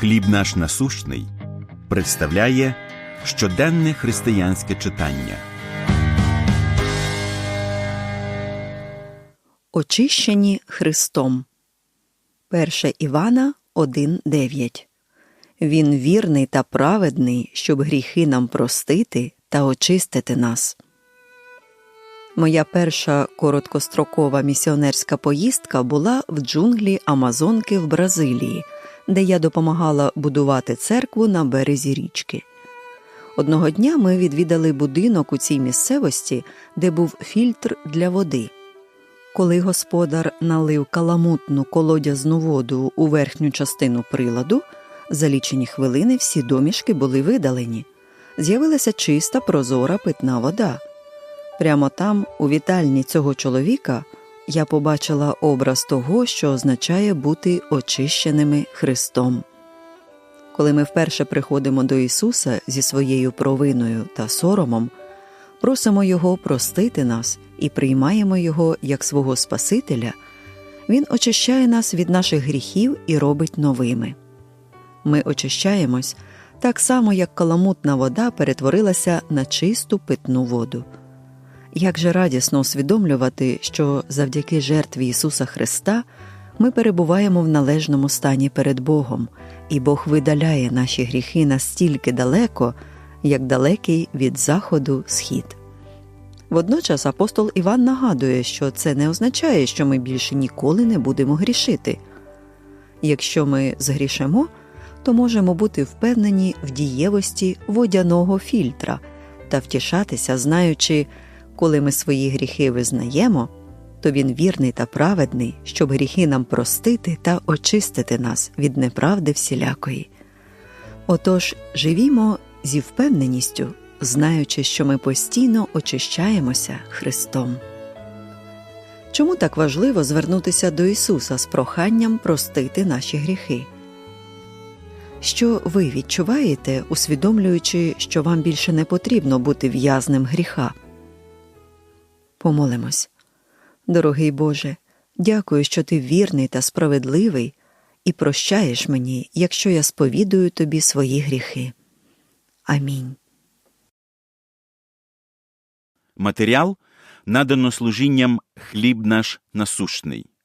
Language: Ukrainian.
Хліб наш насущний представляє щоденне християнське читання. Очищені Христом. 1 Івана 1.9 Він вірний та праведний, щоб гріхи нам простити та очистити нас. Моя перша короткострокова місіонерська поїздка була в джунглі Амазонки в Бразилії, де я допомагала будувати церкву на березі річки. Одного дня ми відвідали будинок у цій місцевості, де був фільтр для води. Коли господар налив каламутну колодязну воду у верхню частину приладу, за лічені хвилини всі домішки були видалені. З'явилася чиста прозора питна вода. Прямо там, у вітальні цього чоловіка, я побачила образ того, що означає бути очищеними Христом. Коли ми вперше приходимо до Ісуса зі своєю провиною та соромом, просимо Його простити нас і приймаємо Його як свого Спасителя, Він очищає нас від наших гріхів і робить новими. Ми очищаємось так само, як каламутна вода перетворилася на чисту питну воду. Як же радісно усвідомлювати, що завдяки жертві Ісуса Христа ми перебуваємо в належному стані перед Богом, і Бог видаляє наші гріхи настільки далеко, як далекий від заходу схід. Водночас апостол Іван нагадує, що це не означає, що ми більше ніколи не будемо грішити. Якщо ми згрішимо, то можемо бути впевнені в дієвості водяного фільтра та втішатися, знаючи, коли ми свої гріхи визнаємо, то він вірний та праведний, щоб гріхи нам простити та очистити нас від неправди всілякої. Отож, живімо зі впевненістю, знаючи, що ми постійно очищаємося Христом. Чому так важливо звернутися до Ісуса з проханням простити наші гріхи? Що ви відчуваєте, усвідомлюючи, що вам більше не потрібно бути в'язнем гріха? Помолимось. Дорогий Боже, дякую, що ти вірний та справедливий і прощаєш мені, якщо я сповідую тобі свої гріхи. Амінь. Матеріал надано служінням Хліб наш насущний.